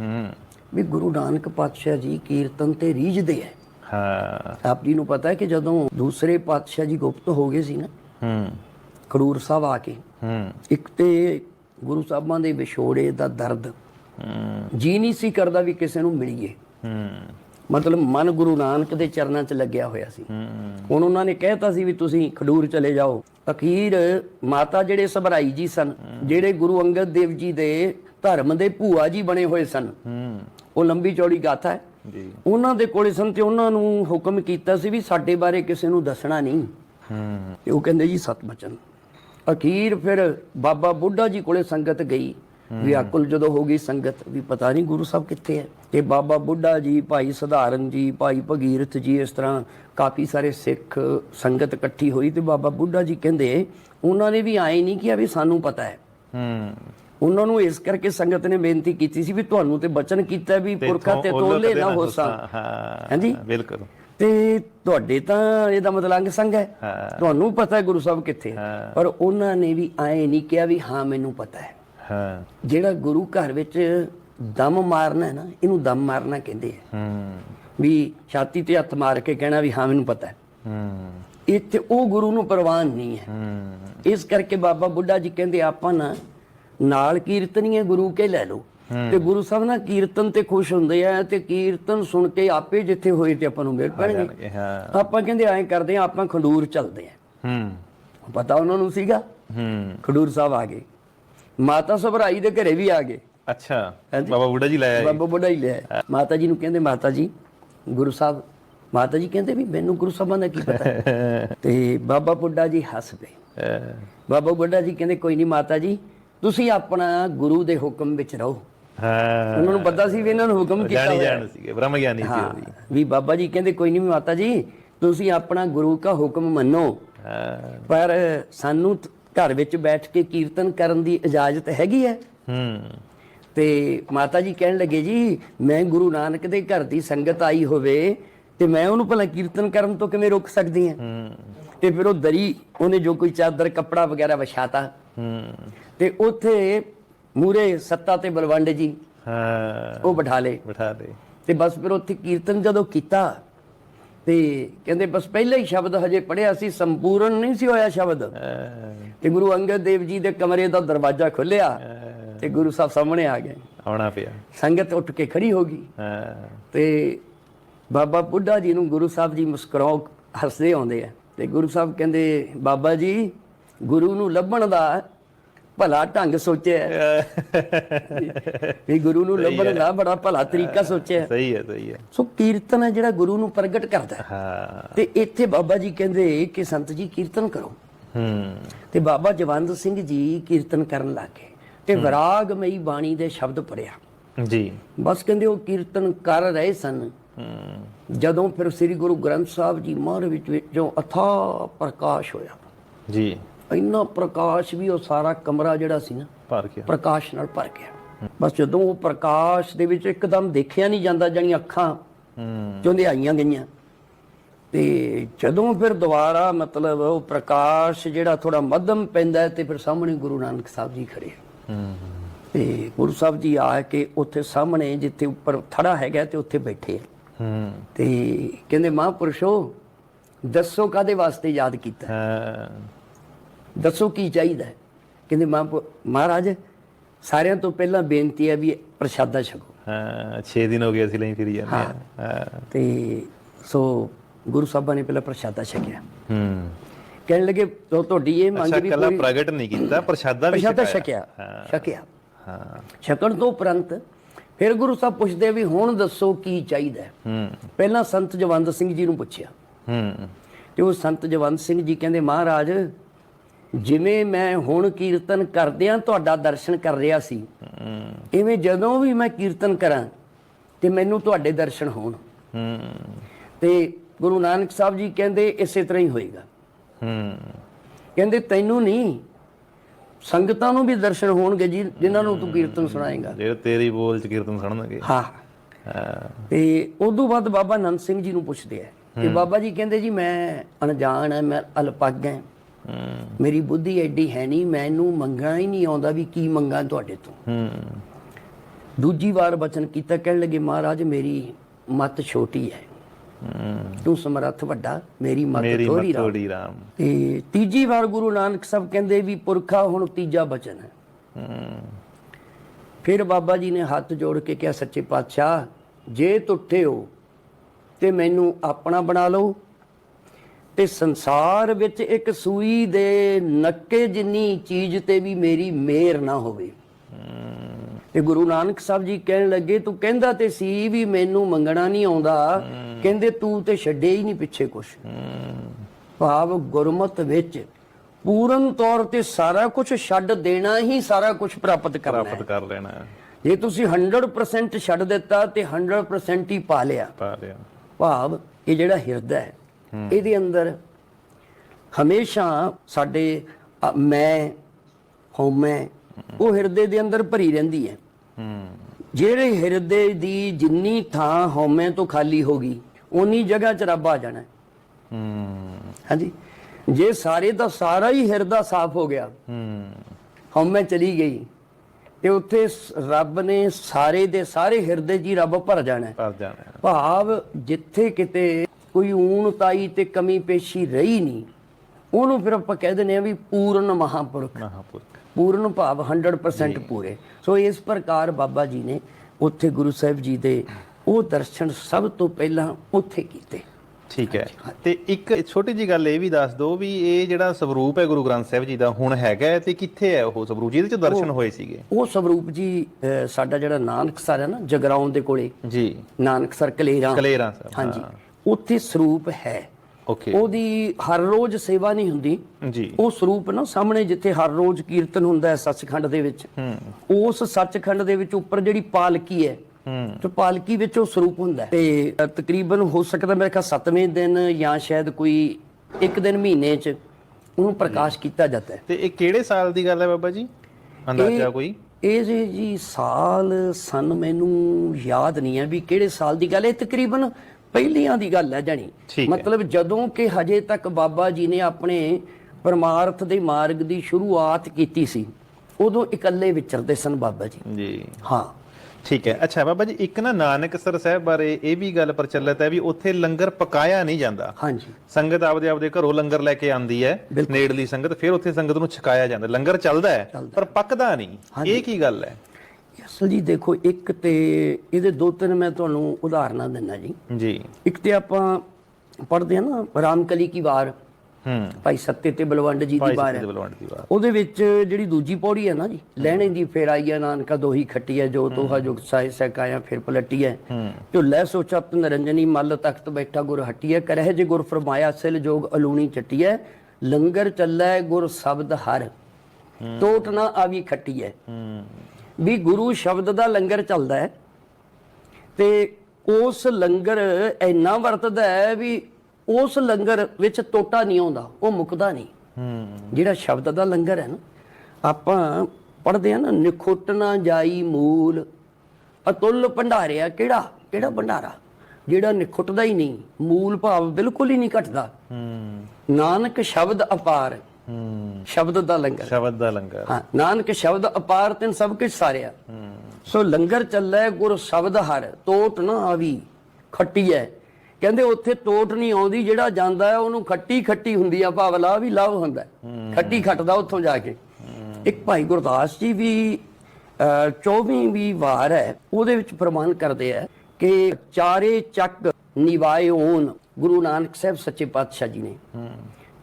ਹੂੰ ਵੀ ਗੁਰੂ ਨਾਨਕ ਪਾਤਸ਼ਾਹ ਜੀ ਕੀਰਤਨ ਤੇ ਰੀਝਦੇ ਆ। ਹਾਂ। ਆਪ ਜੀ ਨੂੰ ਪਤਾ ਹੈ ਕਿ ਜਦੋਂ ਦੂਸਰੇ ਪਾਤਸ਼ਾਹ ਜੀ ਗੁਪਤ ਹੋ ਗਏ ਸੀ ਨਾ ਹੂੰ ਖਡੂਰ ਸਾਹਿਬ ਆ ਕੇ ਹੂੰ ਇੱਕ ਤੇ ਗੁਰੂ ਸਾਹਿਬਾਂ ਦੇ ਵਿਛੋੜੇ ਦਾ ਦਰਦ ਹੂੰ ਜੀ ਨਹੀਂ ਸੀ ਕਰਦਾ ਵੀ ਕਿਸੇ ਨੂੰ ਮਿਲੀਏ। ਹੂੰ ਮਤਲਬ ਮਨ ਗੁਰੂ ਨਾਨਕ ਦੇ ਚਰਨਾਂ 'ਚ ਲੱਗਿਆ ਹੋਇਆ ਸੀ। ਹੁਣ ਉਹਨਾਂ ਨੇ ਕਹਿਤਾ ਸੀ ਵੀ ਤੁਸੀਂ ਖਡੂਰ ਚਲੇ ਜਾਓ। ਅਖੀਰ ਮਾਤਾ ਜਿਹੜੇ ਸਭਰਾਈ ਜੀ ਸਨ ਜਿਹੜੇ ਗੁਰੂ ਅੰਗਦ ਦੇਵ ਜੀ ਦੇ ਧਰਮ ਦੇ ਭੂਆ ਜੀ ਬਣੇ ਹੋਏ ਸਨ ਉਹ ਲੰਬੀ ਚੌੜੀ ਗਾਥਾ ਹੈ। ਜੀ। ਉਹਨਾਂ ਦੇ ਕੋਲੇ ਸਨ ਤੇ ਉਹਨਾਂ ਨੂੰ ਹੁਕਮ ਕੀਤਾ ਸੀ ਵੀ ਸਾਡੇ ਬਾਰੇ ਕਿਸੇ ਨੂੰ ਦੱਸਣਾ ਨਹੀਂ। ਹੂੰ ਤੇ ਉਹ ਕਹਿੰਦੇ ਜੀ ਸਤ ਬਚਨ। ਅਖੀਰ ਫਿਰ ਬਾਬਾ ਬੁੱਢਾ ਜੀ ਕੋਲੇ ਸੰਗਤ ਗਈ। ਵਿਆਕੁਲ ਜਦੋਂ ਹੋ ਗਈ ਸੰਗਤ ਵੀ ਪਤਾ ਨਹੀਂ ਗੁਰੂ ਸਾਹਿਬ ਕਿੱਥੇ ਹੈ। ਤੇ ਬਾਬਾ ਬੁੱਢਾ ਜੀ ਭਾਈ ਸਧਾਰਨ ਜੀ ਭਾਈ ਭਗੀਰਥ ਜੀ ਇਸ ਤਰ੍ਹਾਂ ਕਾਫੀ ਸਾਰੇ ਸਿੱਖ ਸੰਗਤ ਇਕੱਠੀ ਹੋਈ ਤੇ ਬਾਬਾ ਬੁੱਢਾ ਜੀ ਕਹਿੰਦੇ ਉਹਨਾਂ ਨੇ ਵੀ ਆਏ ਨਹੀਂ ਕਿਹਾ ਵੀ ਸਾਨੂੰ ਪਤਾ ਹੈ। ਹੂੰ। ਉਹਨਾਂ ਨੂੰ ਇਸ ਕਰਕੇ ਸੰਗਤ ਨੇ ਬੇਨਤੀ ਕੀਤੀ ਸੀ ਵੀ ਤੁਹਾਨੂੰ ਤੇ ਬਚਨ ਕੀਤਾ ਵੀ ਪੁਰਖਾ ਤੇ ਤੋਲੇ ਨਾ ਹੋਸਾਂ। ਹਾਂਜੀ। ਬਿਲਕੁਲ। ਤੇ ਤੁਹਾਡੇ ਤਾਂ ਇਹਦਾ ਮਤਲਬ ਅੰਗ ਸੰਗ ਹੈ। ਤੁਹਾਨੂੰ ਪਤਾ ਹੈ ਗੁਰੂ ਸਾਹਿਬ ਕਿੱਥੇ। ਪਰ ਉਹਨਾਂ ਨੇ ਵੀ ਆਏ ਨਹੀਂ ਕਿਹਾ ਵੀ ਹਾਂ ਮੈਨੂੰ ਪਤਾ ਹੈ। ਹਾਂ। ਜਿਹੜਾ ਗੁਰੂ ਘਰ ਵਿੱਚ ਦਮ ਮਾਰਨਾ ਹੈ ਨਾ ਇਹਨੂੰ ਦਮ ਮਾਰਨਾ ਕਹਿੰਦੇ ਆ। ਹੂੰ। ਵੀ ਛਾਤੀ ਤੇ ਹੱਥ ਮਾਰ ਕੇ ਕਹਿਣਾ ਵੀ ਹਾਂ ਮੈਨੂੰ ਪਤਾ ਹੈ। ਹੂੰ। ਇੱਥੇ ਉਹ ਗੁਰੂ ਨੂੰ ਪ੍ਰਵਾਨ ਨਹੀਂ ਹੈ। ਹੂੰ। ਇਸ ਕਰਕੇ ਬਾਬਾ ਬੁੱਢਾ ਜੀ ਕਹਿੰਦੇ ਆਪਾਂ ਨਾ ਨਾਲ ਕੀਰਤਨੀਏ ਗੁਰੂ ਕੇ ਲੈ ਲਓ। ਤੇ ਗੁਰੂ ਸਾਹਿਬ ਨਾ ਕੀਰਤਨ ਤੇ ਖੁਸ਼ ਹੁੰਦੇ ਆ ਤੇ ਕੀਰਤਨ ਸੁਣ ਕੇ ਆਪੇ ਜਿੱਥੇ ਹੋਏ ਤੇ ਆਪਾਂ ਨੂੰ ਮਿਲ ਪੈਣਗੇ। ਆਪਾਂ ਕਹਿੰਦੇ ਐਂ ਕਰਦੇ ਆ ਆਪਾਂ ਖੰਡੂਰ ਚੱਲਦੇ ਆ। ਹੂੰ। ਪਤਾ ਉਹਨਾਂ ਨੂੰ ਸੀਗਾ? ਹੂੰ। ਖਡੂਰ ਸਾਹਿਬ ਆ ਗਏ। ਮਾਤਾ ਸਭਰਾਈ ਦੇ ਘਰੇ ਵੀ ਆ ਗਏ। ਅੱਛਾ ਹਾਂਜੀ। ਬਾਬਾ ਬੁੱਢਾ ਜੀ ਲਾਇਆ ਬਾਬਾ ਬੁੱਢਾ ਹੀ। ਲਿਆ ਮਾਤਾ ਜੀ ਨੂੰ ਕਹਿੰਦੇ ਮਾਤਾ ਜੀ ਗੁਰੂ ਸਾਹਿਬ ਮਾਤਾ ਜੀ ਕਹਿੰਦੇ ਵੀ ਮੈਨੂੰ ਗੁਰੂ ਸਾਹਿਬਾਂ ਦਾ ਕੀ ਪਤਾ? ਤੇ ਬਾਬਾ ਬੁੱਢਾ ਜੀ ਹੱਸ ਪਏ। ਬਾਬਾ ਬੁੱਢਾ ਜੀ ਕਹਿੰਦੇ ਕੋਈ ਨਹੀਂ ਮਾਤਾ ਜੀ ਤੁਸੀਂ ਆਪਣਾ ਗੁਰੂ ਦੇ ਹੁਕਮ ਵਿੱਚ ਰਹੋ। ਹਾਂ। ਉਹਨਾਂ ਨੂੰ ਪਤਾ ਸੀ ਵੀ ਇਹਨਾਂ ਨੂੰ ਹੁਕਮ ਕੀਤਾ ਹੋਇਆ। ਜਾਣ ਸੀਗੇ ਬ੍ਰਹਮ ਗਿਆਨੀ ਸੀ ਉਹ ਵੀ ਵੀ ਬਾਬਾ ਜੀ ਕਹਿੰਦੇ ਕੋਈ ਨਹੀਂ ਮਾਤਾ ਜੀ ਤੁਸੀਂ ਆਪਣਾ ਗੁਰੂ ਦਾ ਹੁਕਮ ਮੰਨੋ। ਹਾਂ। ਪਰ ਸਾਨੂੰ ਤ- ਘਰ ਵਿੱਚ ਬੈਠ ਕੇ ਕੀਰਤਨ ਕਰਨ ਦੀ ਇਜਾਜ਼ਤ ਹੈਗੀ ਹੈ? ਹੂੰ। ਤੇ ਮਾਤਾ ਜੀ ਕਹਿਣ ਲੱਗੇ ਜੀ ਮੈਂ ਗੁਰੂ ਨਾਨਕ ਦੇ ਘਰ ਦੀ ਸੰਗਤ ਆਈ ਹੋਵੇ ਤੇ ਮੈਂ ਉਹਨੂੰ ਭਲਾ ਕੀਰਤਨ ਕਰਨ ਤੋਂ ਕਿਵੇਂ ਰੋਕ ਸਕਦੀ ਹਾਂ? ਹੂੰ। ਤੇ ਫਿਰ ਉਹ ਦਰੀ ਉਹਨੇ ਜੋ ਕੋਈ ਚਾਦਰ ਕੱਪੜਾ ਵਗੈਰਾ ਵਿਛਾਤਾ। ਹੂੰ। ਤੇ ਉੱਥੇ ਮੂਰੇ ਸੱਤਾ ਤੇ ਬਲਵੰਡ ਜੀ ਹਾਂ। ਉਹ ਬਿਠਾ ਲਏ। ਬਿਠਾ ਦੇ ਤੇ ਬਸ ਫਿਰ ਉੱਥੇ ਕੀਰਤਨ ਜਦੋਂ ਕੀਤਾ ਤੇ ਕਹਿੰਦੇ ਬਸ ਪਹਿਲਾ ਹੀ ਸ਼ਬਦ ਹਜੇ ਪੜਿਆ ਸੀ ਸੰਪੂਰਨ ਨਹੀਂ ਸੀ ਹੋਇਆ ਸ਼ਬਦ। ਤੇ ਗੁਰੂ ਅੰਗਦ ਦੇਵ ਜੀ ਦੇ ਕਮਰੇ ਦਾ ਦਰਵਾਜ਼ਾ ਖੁੱਲਿਆ ਤੇ ਗੁਰੂ ਸਾਹਿਬ ਸਾਹਮਣੇ ਆ ਗਏ। ਆਉਣਾ ਪਿਆ। ਸੰਗਤ ਉੱਠ ਕੇ ਖੜੀ ਹੋ ਗਈ। ਤੇ ਬਾਬਾ ਬੁੱਢਾ ਜੀ ਨੂੰ ਗੁਰੂ ਸਾਹਿਬ ਜੀ ਮੁਸਕਰਾਉ ਹੱਸਦੇ ਆਉਂਦੇ ਆ। ਤੇ ਗੁਰੂ ਸਾਹਿਬ ਕਹਿੰਦੇ ਬਾਬਾ ਜੀ ਗੁਰੂ ਨੂੰ ਲੱਭਣ ਦਾ ਭਲਾ ਢੰਗ ਸੋਚਿਆ। ਵੀ ਗੁਰੂ ਨੂੰ ਲੱਭਣ ਦਾ ਬੜਾ ਭਲਾ ਤਰੀਕਾ ਸੋਚਿਆ। ਸਹੀ ਹੈ ਸਹੀ ਹੈ। ਸੋ ਕੀਰਤਨ ਹੈ ਜਿਹੜਾ ਗੁਰੂ ਨੂੰ ਪ੍ਰਗਟ ਕਰਦਾ ਹੈ। ਹਾਂ। ਤੇ ਇੱਥੇ ਬਾਬਾ ਜੀ ਕਹਿੰਦੇ ਕਿ ਸੰਤ ਜੀ ਕੀਰਤਨ ਕਰੋ। ਹੂੰ। ਤੇ ਬਾਬਾ ਜਵੰਦ ਸਿੰਘ ਜੀ ਕੀਰਤਨ ਕਰਨ ਲੱਗੇ ਤੇ ਵਿਰਾਗਮਈ ਬਾਣੀ ਦੇ ਸ਼ਬਦ ਪੜਿਆ ਜੀ। ਬਸ ਕਹਿੰਦੇ ਉਹ ਕੀਰਤਨ ਕਰ ਰਹੇ ਸਨ। ਜਦੋਂ ਫਿਰ ਸ੍ਰੀ ਗੁਰੂ ਗ੍ਰੰਥ ਸਾਹਿਬ ਜੀ ਮਹਾਰ ਵਿੱਚ ਵਿੱਚੋਂ ਅਥਾ ਪ੍ਰਕਾਸ਼ ਹੋਇਆ। ਜੀ। ਇੰਨਾ ਪ੍ਰਕਾਸ਼ ਵੀ ਉਹ ਸਾਰਾ ਕਮਰਾ ਜਿਹੜਾ ਸੀ ਨਾ ਭਰ ਗਿਆ। ਪ੍ਰਕਾਸ਼ ਨਾਲ ਭਰ ਗਿਆ। ਬਸ ਜਦੋਂ ਉਹ ਪ੍ਰਕਾਸ਼ ਦੇ ਵਿੱਚ ਇੱਕਦਮ ਦੇਖਿਆ ਨਹੀਂ ਜਾਂਦਾ ਜਾਣੀ ਅੱਖਾਂ ਹੂੰ। ਚੁੰਧਿਆਈਆਂ ਗਈਆਂ। ਤੇ ਜਦੋਂ ਫਿਰ ਦੁਬਾਰਾ ਮਤਲਬ ਉਹ ਪ੍ਰਕਾਸ਼ ਜਿਹੜਾ ਥੋੜਾ ਮੱਧਮ ਪੈਂਦਾ ਤੇ ਫਿਰ ਸਾਹਮਣੇ ਗੁਰੂ ਨਾਨਕ ਸਾਹਿਬ ਜੀ ਖੜੇ ਹੂੰ। ਤੇ ਗੁਰੂ ਸਾਹਿਬ ਜੀ ਆ ਕੇ ਉੱਥੇ ਸਾਹਮਣੇ ਜਿੱਥੇ ਉੱਪਰ ਥੜਾ ਹੈਗਾ ਤੇ ਉੱਥੇ ਬੈਠੇ ਹੂੰ। ਤੇ ਕਹਿੰਦੇ ਮਹਾਂਪੁਰਸ਼ੋ ਦੱਸੋ ਕਾਦੇ ਵਾਸਤੇ ਯਾਦ ਕੀਤਾ? ਹਾਂ। ਦੱਸੋ ਕੀ ਚਾਹੀਦਾ ਹੈ? ਕਹਿੰਦੇ ਮਹਾਂ ਮਹਾਰਾਜ ਸਾਰਿਆਂ ਤੋਂ ਪਹਿਲਾਂ ਬੇਨਤੀ ਹੈ ਵੀ ਪ੍ਰਸ਼ਾਦਾ ਛਕੋ। ਹਾਂ 6 ਦਿਨ ਹੋ ਗਏ ਅਸੀਂ ਲਈ ਫਿਰੀ ਜਾਂਦੇ ਹਾਂ। ਤੇ ਸੋ ਗੁਰੂ ਸਾਹਿਬਾਂ ਨੇ ਪਹਿਲਾਂ ਪ੍ਰਸ਼ਾਦਾ ਛਕਿਆ। ਹੂੰ। ਕਹਿਣ ਲੱਗੇ ਤੋ ਤੁਹਾਡੀ ਇਹ ਮੰਗ ਵੀ ਕੱਲਾ ਪੂਰੀ ਪ੍ਰਗਟ ਨਹੀਂ ਕੀਤਾ ਪ੍ਰਸ਼ਾਦਾ ਵੀ ਪ੍ਰਸ਼ਾਦਾ। ਛਕਿਆ ਛਕਿਆ। ਹਾਂ। ਛਕਣ ਤੋਂ ਉਪਰੰਤ ਫਿਰ ਗੁਰੂ ਸਾਹਿਬ ਪੁੱਛਦੇ ਵੀ ਹੁਣ ਦੱਸੋ ਕੀ ਚਾਹੀਦਾ? ਹੂੰ। ਪਹਿਲਾਂ ਸੰਤ ਜਵੰਦ ਸਿੰਘ ਜੀ ਨੂੰ ਪੁੱਛਿਆ। ਹੂੰ। ਤੇ ਉਹ ਸੰਤ ਜਵੰਦ ਸਿੰਘ ਜੀ ਕਹਿੰਦੇ ਮਹਾਰਾਜ ਜਿਵੇਂ ਮੈਂ ਹੁਣ ਕੀਰਤਨ ਕਰਦਿਆਂ ਤੁਹਾਡਾ ਦਰਸ਼ਨ ਕਰ ਰਿਹਾ ਸੀ ਇਵੇਂ ਜਦੋਂ ਵੀ ਮੈਂ ਕੀਰਤਨ ਕਰਾਂ ਤੇ ਮੈਨੂੰ ਤੁਹਾਡੇ ਦਰਸ਼ਨ ਹੋਣ। ਤੇ ਗੁਰੂ ਨਾਨਕ ਸਾਹਿਬ ਜੀ ਕਹਿੰਦੇ ਇਸੇ ਤਰ੍ਹਾਂ ਹੀ ਹੋਏਗਾ। ਕਹਿੰਦੇ ਤੈਨੂੰ ਨਹੀਂ ਸੰਗਤਾਂ ਨੂੰ ਵੀ ਦਰਸ਼ਨ ਹੋਣਗੇ ਜੀ ਜਿਨ੍ਹਾਂ ਨੂੰ ਤੂੰ ਕੀਰਤਨ ਸੁਣਾਏਗਾ। ਜਿਹੜੇ ਤੇਰੀ ਬੋਲ ਚ ਕੀਰਤਨ ਸੁਣਨਗੇ। ਹਾਂ। ਤੇ ਉਦੋਂ ਬਾਅਦ ਬਾਬਾ ਨੰਦ ਸਿੰਘ ਜੀ ਨੂੰ ਪੁੱਛਦੇ ਆ ਕਿ ਬਾਬਾ ਜੀ ਕਹਿੰਦੇ ਜੀ ਮੈਂ ਅਣਜਾਣ ਹਾਂ ਮੈਂ ਅਲਪੱਗ ਹੂੰ ਮੇਰੀ ਬੁੱਧੀ ਐਡੀ ਹੈ ਨਹੀਂ ਮੈਨੂੰ ਮੰਗਣਾ ਹੀ ਨਹੀਂ ਆਉਂਦਾ ਵੀ ਕੀ ਮੰਗਾਂ ਤੁਹਾਡੇ ਤੋਂ। ਹੂੰ। ਦੂਜੀ ਵਾਰ ਬਚਨ ਕੀਤਾ ਕਹਿਣ ਲੱਗੇ ਮਹਾਰਾਜ ਮੇਰੀ ਮਤ ਛੋਟੀ ਹੈ। ਹੂੰ। ਤੂੰ ਸਮਰੱਥ ਵੱਡਾ ਮੇਰੀ ਮਤ ਥੋੜੀ ਰਾਮ। ਤੇ ਤੀਜੀ ਵਾਰ ਗੁਰੂ ਨਾਨਕ ਸਾਹਿਬ ਕਹਿੰਦੇ ਵੀ ਪੁਰਖਾ ਹੁਣ ਤੀਜਾ ਬਚਨ ਹੈ। ਹੂੰ। ਫਿਰ ਬਾਬਾ ਜੀ ਨੇ ਹੱਥ ਜੋੜ ਕੇ ਕਿਹਾ ਸੱਚੇ ਪਾਤਸ਼ਾਹ ਜੇ ਟੁੱਟੇ ਹੋ ਤੇ ਮੈਨੂੰ ਆਪਣਾ ਬਣਾ ਲਓ ਤੇ ਸੰਸਾਰ ਵਿੱਚ ਇੱਕ ਸੂਈ ਦੇ ਨੱਕੇ ਜਿੰਨੀ ਚੀਜ਼ ਤੇ ਵੀ ਮੇਰੀ ਮਿਹਰ ਨਾ ਹੋਵੇ। ਤੇ ਗੁਰੂ ਨਾਨਕ ਸਾਹਿਬ ਜੀ ਕਹਿਣ ਲੱਗੇ ਤੂੰ ਕਹਿੰਦਾ ਤੇ ਸੀ ਵੀ ਮੈਨੂੰ ਮੰਗਣਾ ਨਹੀਂ ਆਉਂਦਾ। ਕਹਿੰਦੇ ਤੂੰ ਤੇ ਛੱਡੇ ਹੀ ਨਹੀਂ ਪਿੱਛੇ ਕੁਛ। ਭਾਵ ਗੁਰਮਤ ਵਿੱਚ ਪੂਰਨ ਤੌਰ ਤੇ ਸਾਰਾ ਕੁਝ ਛੱਡ ਦੇਣਾ ਹੀ ਸਾਰਾ ਕੁਝ ਪ੍ਰਾਪਤ ਕਰਨਾ ਪ੍ਰਾਪਤ ਕਰ ਲੈਣਾ। ਜੇ ਤੁਸੀਂ 100% ਛੱਡ ਦਿੱਤਾ ਤੇ 100% ਹੀ ਪਾ ਲਿਆ। ਪਾ ਲਿਆ। ਭਾਵ ਇਹ ਜਿਹੜਾ ਹਿਰਦਾ ਹੈ ਇਹਦੇ ਅੰਦਰ ਹਮੇਸ਼ਾ ਸਾਡੇ ਮੈਂ ਹਉਮੈ ਉਹ ਹਿਰਦੇ ਦੇ ਅੰਦਰ ਭਰੀ ਰਹਿੰਦੀ ਹੈ ਜਿਹੜੇ ਹਿਰਦੇ ਦੀ ਜਿੰਨੀ ਥਾਂ ਹਉਮੈ ਤੋਂ ਖਾਲੀ ਹੋ ਗਈ ਉਨੀ ਜਗ੍ਹਾ 'ਚ ਰੱਬ ਆ ਜਾਣਾ ਹਾਂਜੀ ਜੇ ਸਾਰੇ ਦਾ ਸਾਰਾ ਹੀ ਹਿਰਦਾ ਸਾਫ਼ ਹੋ ਗਿਆ ਹਉਮੈ ਚਲੀ ਗਈ ਤੇ ਉੱਥੇ ਰੱਬ ਨੇ ਸਾਰੇ ਦੇ ਸਾਰੇ ਹਿਰਦੇ 'ਚ ਹੀ ਰੱਬ ਭਰ ਜਾਣਾ। ਪਰ ਜਾਣਾ। ਭਾਵ ਜਿੱਥੇ ਕਿਤੇ ਕੋਈ ਊਣਤਾਈ ਤੇ ਕਮੀ ਪੇਸ਼ੀ ਰਹੀ ਨਹੀਂ। ਉਹਨੂੰ ਫਿਰ ਆਪਾਂ ਕਹਿ ਦਿੰਦੇ ਆ ਵੀ ਪੂਰਨ ਮਹਾਪੁਰਖ। ਮਹਾਪੁਰਖ। ਪੂਰਨ ਭਾਵ 100% ਪੂਰੇ। ਸੋ ਇਸ ਪ੍ਰਕਾਰ ਬਾਬਾ ਜੀ ਨੇ ਉੱਥੇ ਗੁਰੂ ਸਾਹਿਬ ਜੀ ਦੇ ਉਹ ਦਰਸ਼ਨ ਸਭ ਤੋਂ ਪਹਿਲਾਂ ਉੱਥੇ ਕੀਤੇ। ਠੀਕ ਹੈ। ਤੇ ਇੱਕ ਛੋਟੀ ਜੀ ਗੱਲ ਇਹ ਵੀ ਦੱਸ ਦਿਓ ਵੀ ਇਹ ਜਿਹੜਾ ਸਵਰੂਪ ਹੈ ਗੁਰੂ ਗ੍ਰੰਥ ਸਾਹਿਬ ਜੀ ਦਾ ਹੁਣ ਹੈਗਾ ਤੇ ਕਿੱਥੇ ਹੈ ਉਹ ਸਵਰੂਪ? ਜਿਹਦੇ ਚ ਦਰਸ਼ਨ ਹੋਏ ਸੀਗੇ। ਉਹ ਸਵਰੂਪ ਜੀ ਸਾਡਾ ਜਿਹੜਾ ਨਾਨਕਸਰ ਹੈ ਨਾ ਜਗਰਾਉਂ ਦੇ ਕੋਲੇ। ਜੀ। ਨਾਨਕਸਰ ਕਲੇਰਾ। ਕਲੇਰਾਂ ਸਾਹਿਬ ਹਾਂਜੀ। ਉੱਥੇ ਸਰੂਪ ਹੈ। ਓਕੇ ਉਹਦੀ ਹਰ ਰੋਜ਼ ਸੇਵਾ ਨਹੀਂ ਹੁੰਦੀ। ਜੀ। ਉਹ ਸਰੂਪ ਨਾ ਸਾਹਮਣੇ ਜਿੱਥੇ ਹਰ ਰੋਜ਼ ਕੀਰਤਨ ਹੁੰਦਾ ਹੈ ਸੱਚਖੰਡ ਦੇ ਵਿੱਚ। ਹੂੰ। ਉਸ ਸੱਚਖੰਡ ਦੇ ਵਿੱਚ ਉੱਪਰ ਜਿਹੜੀ ਪਾਲਕੀ ਹੈ ਹੂੰ। ਤੇ ਪਾਲਕੀ ਵਿੱਚ ਉਹ ਸਰੂਪ ਹੁੰਦਾ ਤੇ ਤਕਰੀਬਨ ਹੋ ਸਕਦਾ ਮੇਰੇ ਖਿਆਲ 7ਵੇਂ ਦਿਨ ਜਾਂ ਸ਼ਾਇਦ ਕੋਈ ਇੱਕ ਦਿਨ ਮਹੀਨੇ 'ਚ ਉਹਨੂੰ ਪ੍ਰਕਾਸ਼ ਕੀਤਾ ਜਾਂਦਾ ਹੈ। ਤੇ ਇਹ ਕਿਹੜੇ ਸਾਲ ਦੀ ਗੱਲ ਹੈ ਬਾਬਾ ਜੀ? ਅੰਦਾਜ਼ਾ ਕੋਈ? ਇਹ ਜੀ ਸਾਲ ਸਨ ਮੈਨੂੰ ਯਾਦ ਨਹੀਂ ਹੈ ਵੀ ਕਿਹੜੇ ਸਾਲ ਦੀ ਗੱਲ ਹੈ। ਤਕਰੀਬਨ ਪਹਿਲੀਆਂ ਦੀ ਗੱਲ ਹੈ ਹੈ। ਮਤਲਬ ਜਦੋਂ ਕਿ ਹਜੇ ਤੱਕ ਬਾਬਾ ਜੀ ਨੇ ਆਪਣੇ ਪਰਮਾਰਥ ਦੇ ਮਾਰਗ ਦੀ ਸ਼ੁਰੂਆਤ ਕੀਤੀ ਸੀ ਉਦੋਂ ਇਕੱਲੇ ਵਿਚਰਦੇ ਸਨ ਬਾਬਾ ਜੀ। ਜੀ। ਹਾਂ। ਠੀਕ ਹੈ। ਅੱਛਾ ਬਾਬਾ ਜੀ ਇੱਕ ਨਾ ਨਾਨਕਸਰ ਸਾਹਿਬ ਬਾਰੇ ਇਹ ਵੀ ਗੱਲ ਪ੍ਰਚਲਿਤ ਹੈ ਵੀ ਉੱਥੇ ਲੰਗਰ ਪਕਾਇਆ ਨਹੀਂ ਜਾਂਦਾ। ਹਾਂਜੀ। ਸੰਗਤ ਆਪਦੇ ਆਪਦੇ ਘਰੋਂ ਲੰਗਰ ਲੈ ਕੇ ਆਂਦੀ ਹੈ ਨੇੜਲੀ ਸੰਗਤ ਫਿਰ ਉੱਥੇ ਸੰਗਤ ਨੂੰ ਛਕਾਇਆ ਜਾਂਦਾ। ਲੰਗਰ ਚੱਲਦਾ ਹੈ ਪਰ ਪੱਕਦਾ ਨਹੀਂ। ਇਹ ਕੀ ਗੱਲ ਹੈ? ਅਸਲ ਜੀ ਦੇਖੋ ਇੱਕ ਤੇ ਇਹਦੇ ਦੋ ਤਿੰਨ ਮੈਂ ਤੁਹਾਨੂੰ ਉਦਾਹਰਨਾਂ ਦਿੰਦਾ ਜੀ। ਜੀ। ਇੱਕ ਤੇ ਆਪਾਂ ਪੜ੍ਹਦੇ ਆ ਨਾ ਰਾਮਕਲੀ ਕੀ ਵਾਰ। ਹੂੰ। ਭਾਈ ਸੱਤੇ ਤੇ ਬਲਵੰਡ ਜੀ ਦੀ ਵਾਰ ਹੈ। ਉਹਦੇ ਵਿੱਚ ਜਿਹੜੀ ਦੂਜੀ ਪੌੜੀ ਹੈ ਨਾ ਜੀ ਲੈਣੇ ਦੀ ਫੇਰ ਆਈ ਹੈ ਨਾਨਕਾ ਦੋਹੀ ਖੱਟੀ ਹੈ ਜੋ ਤੋਹਾ ਜੁਗ ਸਾਇ ਸਕਾਇਆ ਫਿਰ ਪਲਟੀ ਹੈ। ਜੋ ਲੈ ਸੋਚਾ ਤ ਨਰੰਜਨੀ ਮੱਲ ਤਖਤ ਬੈਠਾ ਗੁਰ ਹਟੀ ਹੈ। ਕਰਹਿ ਜੇ ਗੁਰ ਫਰਮਾਇਆ ਸਿਲ ਜੋਗ ਅਲੂਣੀ ਚੱਟੀ ਹੈ। ਲੰਗਰ ਚੱਲੈ ਗੁਰ ਸ਼ਬਦ ਹਰ। ਟੋਟ ਨਾ ਆਵੀ ਖੱਟੀ ਹੂੰ। ਵੀ ਗੁਰੂ ਸ਼ਬਦ ਦਾ ਲੰਗਰ ਚੱਲਦਾ ਹੈ ਤੇ ਉਸ ਲੰਗਰ ਇੰਨਾ ਵਰਤਦਾ ਹੈ ਵੀ ਉਸ ਲੰਗਰ ਵਿੱਚ ਟੋਟਾ ਨਹੀਂ ਆਉਂਦਾ ਉਹ ਮੁੱਕਦਾ ਨਹੀਂ। ਹੂੰ। ਜਿਹੜਾ ਸ਼ਬਦ ਦਾ ਲੰਗਰ ਹੈ ਨਾ ਆਪਾਂ ਪੜ੍ਹਦੇ ਆ ਨਾ ਨਿਖੁੱਟ ਨਾ ਜਾਈ ਮੂਲ ਅਤੁੱਲ ਭੰਡਾਰਿਆ ਕਿਹੜਾ ਕਿਹੜਾ ਭੰਡਾਰਾ? ਜਿਹੜਾ ਨਿਖੁੱਟਦਾ ਹੀ ਨਹੀਂ ਮੂਲ ਭਾਵ ਬਿਲਕੁਲ ਹੀ ਨਹੀਂ ਘਟਦਾ। ਹੂੰ। ਨਾਨਕ ਸ਼ਬਦ ਅਪਾਰ। ਸ਼ਬਦ ਦਾ ਲੰਗਰ। ਸ਼ਬਦ ਦਾ ਲੰਗਰ। ਹਾਂ ਨਾਨਕ ਸ਼ਬਦ ਅਪਾਰ ਤਿਨ ਸਭ ਕੁਝ ਸਾਰਿਆ। ਸੋ ਲੰਗਰ ਚੱਲੈ ਗੁਰ ਸ਼ਬਦ ਹਰ ਟੋਟ ਨਾ ਆਵੀ ਖੱਟੀ ਹੈ ਕਹਿੰਦੇ ਉੱਥੇ ਟੋਟ ਨਹੀਂ ਆਉਂਦੀ ਜਿਹੜਾ ਜਾਂਦਾ ਹੈ ਉਹਨੂੰ ਖੱਟੀ ਖੱਟੀ ਹੁੰਦੀ ਆ ਭਾਵਲਾ ਵੀ ਲਵ ਹੁੰਦਾ। ਖੱਟੀ ਖੱਟਦਾ ਉੱਥੋਂ ਜਾ ਕੇ। ਇੱਕ ਭਾਈ ਗੁਰਦਾਸ ਜੀ ਵੀ 24ਵੀਂ ਵੀ ਵਾਰ ਹੈ ਉਹਦੇ ਵਿੱਚ ਪ੍ਰਮਾਣ ਕਰਦੇ ਆ ਕਿ ਚਾਰੇ ਚੱਕ ਨਿਵਾਇਓਨ ਗੁਰੂ ਨਾਨਕ ਸਾਹਿਬ ਸੱਚੇ ਪਾਤਸ਼ਾਹ ਜੀ ਨੇ।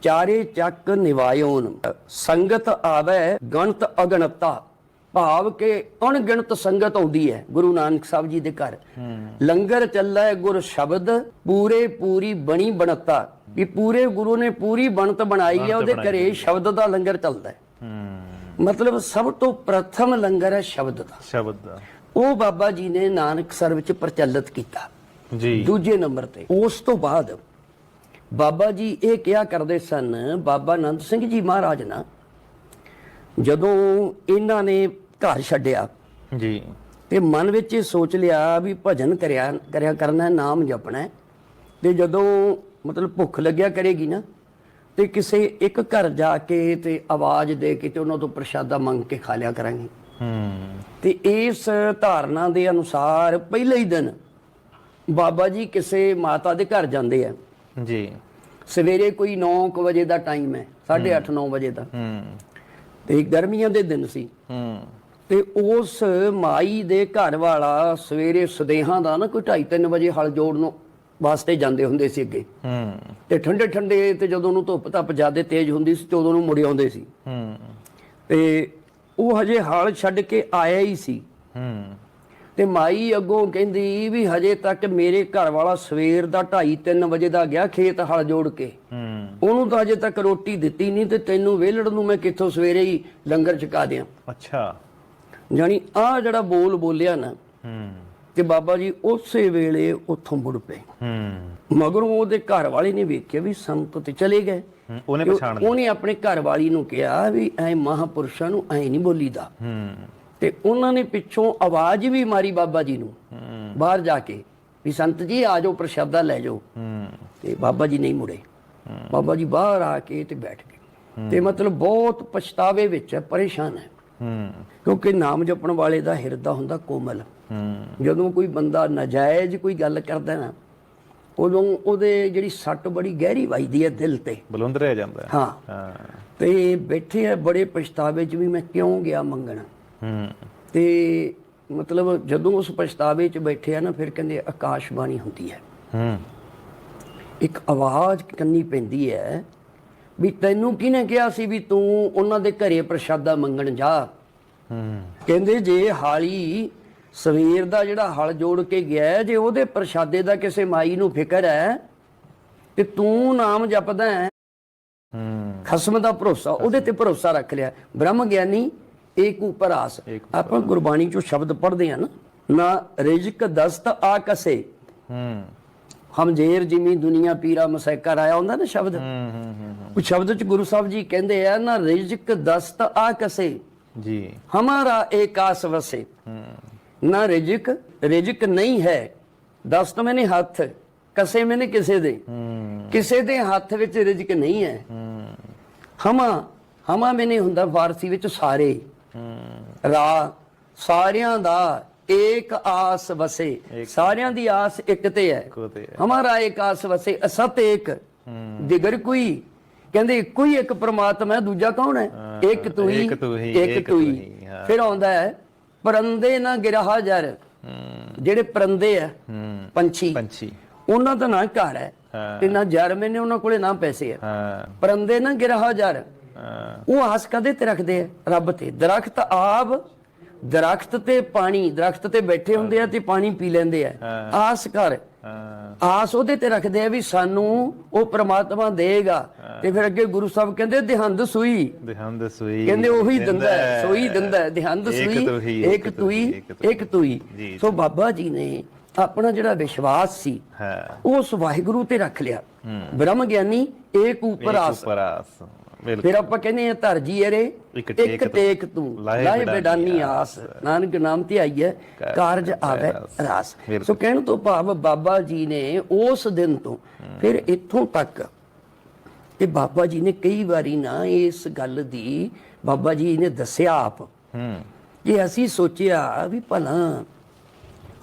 ਚਾਰੇ ਚੱਕ ਨਿਵਾਇਓਨ। ਸੰਗਤ ਆਵੇ ਗਣਤ ਅਗਣਤਾ। ਭਾਵ ਕਿ ਅਣਗਿਣਤ ਸੰਗਤ ਆਉਂਦੀ ਹੈ ਗੁਰੂ ਨਾਨਕ ਸਾਹਿਬ ਜੀ ਦੇ ਘਰ। ਲੰਗਰ ਚੱਲੈ ਗੁਰ ਸ਼ਬਦ ਪੂਰੇ ਪੂਰੀ ਬਣੀ ਬਣਤਾ। ਵੀ ਪੂਰੇ ਗੁਰੂ ਨੇ ਪੂਰੀ ਬਣਤ ਬਣਾਈ ਹੈ ਉਹਦੇ ਘਰੇ ਸ਼ਬਦ ਦਾ ਲੰਗਰ ਚੱਲਦਾ ਹੈ। ਹੂੰ। ਮਤਲਬ ਸਭ ਤੋਂ ਪ੍ਰਥਮ ਲੰਗਰ ਹੈ ਸ਼ਬਦ ਦਾ। ਸ਼ਬਦ ਦਾ। ਉਹ ਬਾਬਾ ਜੀ ਨੇ ਨਾਨਕ ਸਰ ਵਿੱਚ ਪ੍ਰਚਲਿਤ ਕੀਤਾ। ਜੀ। ਦੂਜੇ ਨੰਬਰ ਤੇ। ਉਸ ਤੋਂ ਬਾਅਦ ਬਾਬਾ ਜੀ ਇਹ ਕਿਹਾ ਕਰਦੇ ਸਨ ਬਾਬਾ ਆਨੰਦ ਸਿੰਘ ਜੀ ਮਹਾਰਾਜ ਨਾ ਜਦੋਂ ਇਹਨਾਂ ਨੇ ਘਰ ਛੱਡਿਆ ਜੀ। ਤੇ ਮਨ ਵਿੱਚ ਇਹ ਸੋਚ ਲਿਆ ਵੀ ਭਜਨ ਕਰਿਆ ਕਰਿਆ ਕਰਨਾ ਹੈ, ਨਾਮ ਜਪਣਾ ਹੈ। ਤੇ ਜਦੋਂ ਮਤਲਬ ਭੁੱਖ ਲੱਗਿਆ ਕਰੇਗੀ ਨਾ ਤੇ ਕਿਸੇ ਇੱਕ ਘਰ ਜਾ ਕੇ ਤੇ ਆਵਾਜ਼ ਦੇ ਕੇ ਤੇ ਉਹਨਾਂ ਤੋਂ ਪ੍ਰਸ਼ਾਦਾ ਮੰਗ ਕੇ ਖਾ ਲਿਆ ਕਰਾਂਗੇ। ਹੂੰ। ਤੇ ਇਸ ਧਾਰਨਾ ਦੇ ਅਨੁਸਾਰ ਪਹਿਲੇ ਹੀ ਦਿਨ ਬਾਬਾ ਜੀ ਕਿਸੇ ਮਾਤਾ ਦੇ ਘਰ ਜਾਂਦੇ ਆ। ਜੀ। ਸਵੇਰੇ ਕੋਈ 9 ਵਜੇ ਦਾ ਟਾਈਮ ਹੈ 8:30 9 ਵਜੇ ਦਾ। ਹੂੰ। ਤੇ ਗਰਮੀਆਂ ਦੇ ਦਿਨ ਸੀ। ਹੂੰ। ਤੇ ਉਸ ਮਾਈ ਦੇ ਘਰ ਵਾਲਾ ਸਵੇਰੇ ਸਦੇਹਾਂ ਦਾ ਨਾ ਕੋਈ 2:30 ਵਜੇ ਹਲ ਜੋੜ ਨੂੰ ਵਾਸਤੇ ਜਾਂਦੇ ਹੁੰਦੇ ਸੀ ਅੱਗੇ। ਹੂੰ। ਤੇ ਠੰਡੇ ਠੰਡੇ ਤੇ ਜਦੋਂ ਨੂੰ ਧੁੱਪ ਧੱਪ ਜ਼ਿਆਦੇ ਤੇਜ਼ ਹੁੰਦੀ ਸੀ ਤੇ ਉਦੋਂ ਨੂੰ ਮੁੜ ਆਉਂਦੇ ਸੀ। ਹੂੰ। ਤੇ ਉਹ ਹਜੇ ਹਲ ਛੱਡ ਕੇ ਆਇਆ ਹੀ ਸੀ। ਹੂੰ। ਤੇ ਮਾਈ ਅੱਗੋਂ ਕਹਿੰਦੀ ਵੀ ਹਜੇ ਤੱਕ ਮੇਰੇ ਘਰ ਵਾਲਾ ਸਵੇਰ ਦਾ 2:30 ਵਜੇ ਦਾ ਗਿਆ ਖੇਤ ਹਲ ਜੋੜ ਕੇ। ਹੂੰ। ਉਹਨੂੰ ਤਾਂ ਹਜੇ ਤੱਕ ਰੋਟੀ ਦਿੱਤੀ ਨਹੀਂ ਤੇ ਤੈਨੂੰ ਵੇਲੜ ਨੂੰ ਮੈਂ ਕਿੱਥੋਂ ਸਵੇਰੇ ਹੀ ਲੰਗਰ ਛਕਾ ਦਿਆਂ। ਅੱਛਾ। ਜਾਣੀ ਆ ਜਿਹੜਾ ਬੋਲ ਬੋਲਿਆ ਨਾ ਹੂੰ। ਤੇ ਬਾਬਾ ਜੀ ਉਸੇ ਵੇਲੇ ਉੱਥੋਂ ਮੁੜ ਪਏ। ਹੂੰ। ਮਗਰੋਂ ਉਹਦੇ ਘਰ ਵਾਲੇ ਨੇ ਵੇਖਿਆ ਵੀ ਸੰਤ ਤੇ ਚਲੇ ਗਏ। ਉਹਨੇ ਪਛਾਣ ਲਿਆ। ਉਹਨੇ ਆਪਣੇ ਘਰ ਵਾਲੀ ਨੂੰ ਕਿਹਾ ਵੀ ਐ ਮਹਾਪੁਰਸ਼ਾਂ ਨੂੰ ਐ ਨਹੀਂ ਬੋਲੀਦਾ। ਹੂੰ। ਤੇ ਉਹਨਾਂ ਨੇ ਪਿੱਛੋਂ ਆਵਾਜ਼ ਵੀ ਮਾਰੀ ਬਾਬਾ ਜੀ ਨੂੰ। ਬਾਹਰ ਜਾ ਕੇ ਵੀ ਸੰਤ ਜੀ ਆ ਜਾਓ ਪ੍ਰਸ਼ਾਦਾ ਲੈ ਜਾਓ। ਤੇ ਬਾਬਾ ਜੀ ਨਹੀਂ ਮੁੜੇ। ਬਾਬਾ ਜੀ ਬਾਹਰ ਆ ਕੇ ਤੇ ਬੈਠ ਗਏ। ਤੇ ਮਤਲਬ ਬਹੁਤ ਪਛਤਾਵੇ ਵਿੱਚ ਹੈ ਪਰੇਸ਼ਾਨ ਹੈ। ਕਿਉਂਕਿ ਨਾਮ ਜਪਣ ਵਾਲੇ ਦਾ ਹਿਰਦਾ ਹੁੰਦਾ ਕੋਮਲ। ਜਦੋਂ ਕੋਈ ਬੰਦਾ ਨਾਜਾਇਜ਼ ਕੋਈ ਗੱਲ ਕਰਦਾ ਨਾ ਉਦੋਂ ਉਹਦੇ ਜਿਹੜੀ ਸੱਟ ਬੜੀ ਗਹਿਰੀ ਵੱਜਦੀ ਹੈ ਦਿਲ ਤੇ। ਬੁਲੰਦ ਰਹਿ ਜਾਂਦਾ ਹਾਂ। ਤੇ ਬੈਠੇ ਆ ਬੜੇ ਪਛਤਾਵੇ 'ਚ ਵੀ ਮੈਂ ਕਿਉਂ ਗਿਆ ਮੰਗਣ? ਹੂੰ ਤੇ ਮਤਲਬ ਜਦੋਂ ਉਸ ਪਛਤਾਵੇ 'ਚ ਬੈਠੇ ਆ ਨਾ ਫਿਰ ਕਹਿੰਦੇ ਆਕਾਸ਼ਬਾਣੀ ਹੁੰਦੀ ਹੈ। ਹੂੰ। ਇੱਕ ਆਵਾਜ਼ ਕੰਨੀ ਪੈਂਦੀ ਹੈ ਵੀ ਤੈਨੂੰ ਕਿਹਨੇ ਕਿਹਾ ਸੀ ਵੀ ਤੂੰ ਉਹਨਾਂ ਦੇ ਘਰੇ ਪ੍ਰਸ਼ਾਦਾ ਮੰਗਣ ਜਾ? ਹੂੰ। ਕਹਿੰਦੇ ਜੇ ਹਾਲੀ ਸਵੇਰ ਦਾ ਜਿਹੜਾ ਹਲ ਜੋੜ ਕੇ ਗਿਆ ਜੇ ਉਹਦੇ ਪ੍ਰਸ਼ਾਦੇ ਦਾ ਕਿਸੇ ਮਾਈ ਨੂੰ ਫਿਕਰ ਹੈ ਤੇ ਤੂੰ ਨਾਮ ਜਪਦਾ ਹੈ। ਹੂੰ। ਖਸਮ ਦਾ ਭਰੋਸਾ ਉਹਦੇ ਤੇ ਭਰੋਸਾ ਰੱਖ ਲਿਆ। ਬ੍ਰਹਮ ਗਿਆਨੀ ਏਕ ਉਪਰ ਆਸ। ਆਪਾਂ ਗੁਰਬਾਣੀ ਚੋਂ ਸ਼ਬਦ ਪੜ੍ਹਦੇ ਆ ਨਾ ਨਾ ਰਿਜਕ ਦਸਤ ਆਕਸੇ ਹੂੰ। ਹਮ ਜੇਰ ਜਿਮੀ ਦੁਨੀਆ ਪੀਰਾ ਮਸੈਕਰ ਆਇਆ ਹੁੰਦਾ ਨਾ ਸ਼ਬਦ। ਉਹ ਸ਼ਬਦ ਚ ਗੁਰੂ ਸਾਹਿਬ ਜੀ ਕਹਿੰਦੇ ਆ ਨਾ ਰਿਜਕ ਦਸਤ ਆਕਸੇ ਜੀ। ਹਮਾਰਾ ਏਕਾਸ ਵਸੇ। ਨਾ ਰਿਜਕ ਰਿਜਕ ਨਹੀਂ ਹੈ। ਦਸਤ ਮੈਨੇ ਹੱਥ ਕਸੇ ਮੈਨੇ ਕਿਸੇ ਦੇ। ਕਿਸੇ ਦੇ ਹੱਥ ਵਿੱਚ ਰਿਜਕ ਨਹੀਂ ਹੈ। ਹਮਾ ਹਮਾ ਮੈਨੇ ਹੁੰਦਾ ਫਾਰਸੀ ਵਿੱਚ ਸਾਰੇ। ਰਾ ਸਾਰਿਆਂ ਦਾ ਏਕ ਆਸ ਵਸੇ। ਸਾਰਿਆਂ ਦੀ ਆਸ ਇੱਕ ਤੇ ਹੈ। ਹਮਾਰਾ ਏਕ ਆਸ ਵਸੇ ਅਸਤ ਏਕ। ਦਿਗਰ ਕੋਈ ਕਹਿੰਦੇ ਹੀ ਇੱਕ ਪ੍ਰਮਾਤਮਾ ਹੈ ਦੂਜਾ ਕੌਣ ਹੈ? ਇੱਕ ਤੂੰ ਹੀ ਇੱਕ ਤੂੰ ਹੀ। ਫਿਰ ਆਉਂਦਾ ਹੈ ਪਰੰਦੇ ਨਾ ਗਿਰਹਾ ਜਰ। ਜਿਹੜੇ ਪਰੰਦੇ ਆ ਹੂੰ। ਪੰਛੀ। ਪੰਛੀ। ਉਹਨਾਂ ਦਾ ਨਾ ਘਰ ਹੈ। ਤੇ ਨਾ ਜਰ ਮੈਨੇ ਉਹਨਾਂ ਕੋਲੇ ਨਾ ਪੈਸੇ ਹੈ। ਪਰੰਦੇ ਨਾ ਗਿਰਹਾ ਜਰ। ਉਹ ਆਸ ਕਦੇ ਤੇ ਰੱਖਦੇ ਆ? ਰੱਬ ਤੇ। ਦਰਖਤ ਆਪ ਦਰਖਤ ਤੇ ਪਾਣੀ ਦਰਖਤ ਤੇ ਬੈਠੇ ਹੁੰਦੇ ਆ ਤੇ ਪਾਣੀ ਪੀ ਲੈਂਦੇ ਆ। ਆਸ ਕਰ। ਆਸ ਉਹਦੇ ਤੇ ਰੱਖਦੇ ਆ ਵੀ ਸਾਨੂੰ ਉਹ ਪ੍ਰਮਾਤਮਾ ਦੇਗਾ। ਤੇ ਫਿਰ ਅੱਗੇ ਗੁਰੂ ਸਾਹਿਬ ਕਹਿੰਦੇ ਦਿਹੰਦ ਸੂਈ। ਦਿਹੰਦ ਸੂਈ ਕਹਿੰਦੇ ਉਹੀ ਦਿੰਦਾ ਸੂਈ ਦਿੰਦਾ ਦਿਹੰਦ ਸੂਈ ਇੱਕ ਤੂਈ ਇੱਕ ਤੂਈ। ਸੋ ਬਾਬਾ ਜੀ ਨੇ ਆਪਣਾ ਜਿਹੜਾ ਵਿਸ਼ਵਾਸ ਸੀ ਹੈ। ਉਸ ਵਾਹਿਗੁਰੂ ਤੇ ਰੱਖ ਲਿਆ। ਬ੍ਰਹਮ ਗਿਆਨੀ ਏਕ ਉਪਰ ਆਸ ਫਿਰ ਆਪਾਂ ਕਹਿੰਦੇ ਆ ਧਰ ਜੀ ਅਰੇ ਇੱਕ ਟੇਕ ਤੂੰ ਲਾਹੇ ਬੇਡਾਨੀ ਆਸ। ਨਾਨਕ ਨਾਮ ਤੇ ਆਈ ਹੈ ਕਾਰਜ ਆਵੇ ਰਾਸ। ਸੋ ਕਹਿਣ ਤੋਂ ਭਾਵ ਬਾਬਾ ਜੀ ਨੇ ਉਸ ਦਿਨ ਤੋਂ ਫਿਰ ਇੱਥੋਂ ਤੱਕ ਇਹ ਬਾਬਾ ਜੀ ਨੇ ਕਈ ਵਾਰੀ ਨਾ ਇਸ ਗੱਲ ਦੀ ਬਾਬਾ ਜੀ ਨੇ ਦੱਸਿਆ ਆਪ। ਹੂੰ। ਕਿ ਅਸੀਂ ਸੋਚਿਆ ਵੀ ਭਲਾ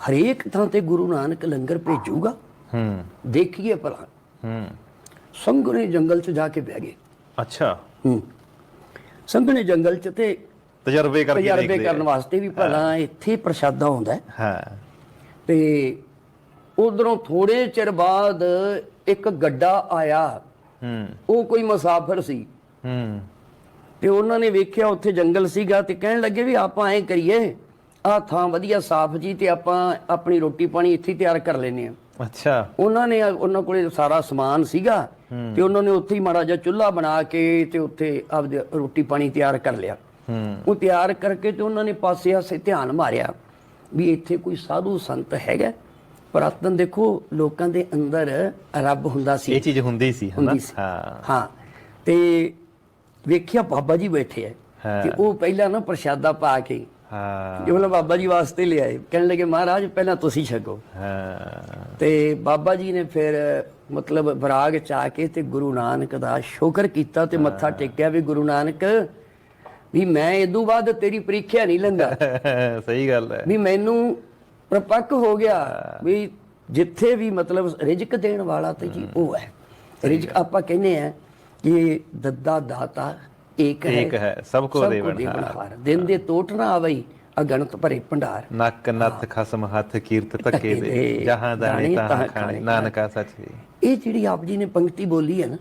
ਹਰੇਕ ਥਾਂ ਤੇ ਗੁਰੂ ਨਾਨਕ ਲੰਗਰ ਭੇਜੂਗਾ। ਹੂੰ। ਦੇਖੀਏ ਭਲਾ। ਹੂੰ। ਸੰਘਣੇ ਜੰਗਲ 'ਚ ਜਾ ਕੇ ਬਹਿ ਗਏ। ਅੱਛਾ। ਹੂੰ। ਸੰਘਣੇ ਜੰਗਲ 'ਚ ਤੇ ਤਜਰਬੇ ਕਰਕੇ ਤਜਰਬੇ ਦੇਖਦੇ ਕਰਨ ਵਾਸਤੇ ਵੀ ਭਲਾ ਇੱਥੇ ਪ੍ਰਸ਼ਾਦਾ ਹੁੰਦਾ ਹੈ। ਹਾਂ। ਤੇ ਉਧਰੋਂ ਥੋੜੇ ਚਿਰ ਬਾਅਦ ਇੱਕ ਗੱਡਾ ਆਇਆ। ਹੂੰ। ਉਹ ਕੋਈ ਮੁਸਾਫਰ ਸੀ। ਹੂੰ। ਤੇ ਉਹਨਾਂ ਨੇ ਵੇਖਿਆ ਉੱਥੇ ਜੰਗਲ ਸੀਗਾ ਤੇ ਕਹਿਣ ਲੱਗੇ ਵੀ ਆਪਾਂ ਐਂ ਕਰੀਏ ਆਹ ਥਾਂ ਵਧੀਆ ਸਾਫ਼ ਜੀ ਤੇ ਆਪਾਂ ਆਪਣੀ ਰੋਟੀ ਪਾਣੀ ਇੱਥੇ ਤਿਆਰ ਕਰ ਲੈਨੇ ਆ ਅੱਛਾ। ਉਹਨਾਂ ਨੇ ਉਹਨਾਂ ਕੋਲੇ ਸਾਰਾ ਸਮਾਨ ਸੀਗਾ। ਤੇ ਉਹਨਾਂ ਨੇ ਉੱਥੇ ਹੀ ਮਾੜਾ ਜਿਹਾ ਚੁੱਲ੍ਹਾ ਬਣਾ ਕੇ ਤੇ ਉੱਥੇ ਆਪਦੇ ਰੋਟੀ ਪਾਣੀ ਤਿਆਰ ਕਰ ਲਿਆ। ਉਹ ਤਿਆਰ ਕਰਕੇ ਤੇ ਉਹਨਾਂ ਨੇ ਪਾਸੇ ਆਸੇ ਧਿਆਨ ਮਾਰਿਆ ਵੀ ਇੱਥੇ ਕੋਈ ਸਾਧੂ ਸੰਤ ਹੈਗਾ। ਪੁਰਾਤਨ ਦੇਖੋ ਲੋਕਾਂ ਦੇ ਅੰਦਰ ਰੱਬ ਹੁੰਦਾ ਸੀ। ਇਹ ਚੀਜ਼ ਹੁੰਦੀ ਸੀ। ਹਾਂ। ਹਾਂ। ਤੇ ਵੇਖਿਆ ਬਾਬਾ ਜੀ ਬੈਠੇ ਐ ਹਾਂ। ਤੇ ਉਹ ਪਹਿਲਾਂ ਨਾ ਪ੍ਰਸ਼ਾਦਾ ਪਾ ਕੇ ਹਾਂ। ਵਾਲਾ ਬਾਬਾ ਜੀ ਵਾਸਤੇ ਲਿਆਏ। ਕਹਿਣ ਲੱਗੇ ਮਹਾਰਾਜ ਪਹਿਲਾਂ ਤੁਸੀਂ ਛਕੋ। ਹਾਂ। ਤੇ ਬਾਬਾ ਜੀ ਨੇ ਫਿਰ ਮਤਲਬ ਵਿਰਾਗ ਚ ਕੇ ਤੇ ਗੁਰੂ ਨਾਨਕ ਦਾ ਸ਼ੁਕਰ ਕੀਤਾ ਤੇ ਮੱਥਾ ਟੇਕਿਆ ਵੀ ਗੁਰੂ ਨਾਨਕ ਵੀ ਮੈਂ ਇਦੋਂ ਬਾਅਦ ਤੇਰੀ ਪ੍ਰੀਖਿਆ ਨਹੀਂ ਲੈਂਦਾ। ਸਹੀ ਗੱਲ ਹੈ। ਵੀ ਮੈਨੂੰ ਪ੍ਰਪੱਕ ਹੋ ਗਿਆ ਵੀ ਜਿੱਥੇ ਵੀ ਮਤਲਬ ਰਿਜਕ ਦੇਣ ਵਾਲਾ ਤੇ ਜੀ ਉਹ ਹੈ। ਰਿਜਕ ਆਪਾਂ ਕਹਿੰਦੇ ਆ ਕਿ ਦੱਦਾ ਦਾਤਾ ਏਕ ਹੈ ਏਕ ਹੈ, ਸਭ ਕੋ ਦੇਵਨ ਦੇਵਨਹਾਰ ਦਿਨ ਦੇ ਟੋਟ ਨਾ ਆਵਈ ਅਗਣਤ ਭਰੇ ਭੰਡਾਰ। ਨੱਕ ਨੱਥ ਖਸਮ ਹੱਥ ਕੀਰਤ ਧੱਕੇ ਦੇ ਜਹਾਂ ਦਾਣੇ ਤਾਂ ਖਾਣੇ। ਨਾਨਕਾ ਸੱਚ ਇਹ ਜਿਹੜੀ ਆਪ ਜੀ ਨੇ ਪੰਕਤੀ ਬੋਲੀ ਹੈ ਨਾ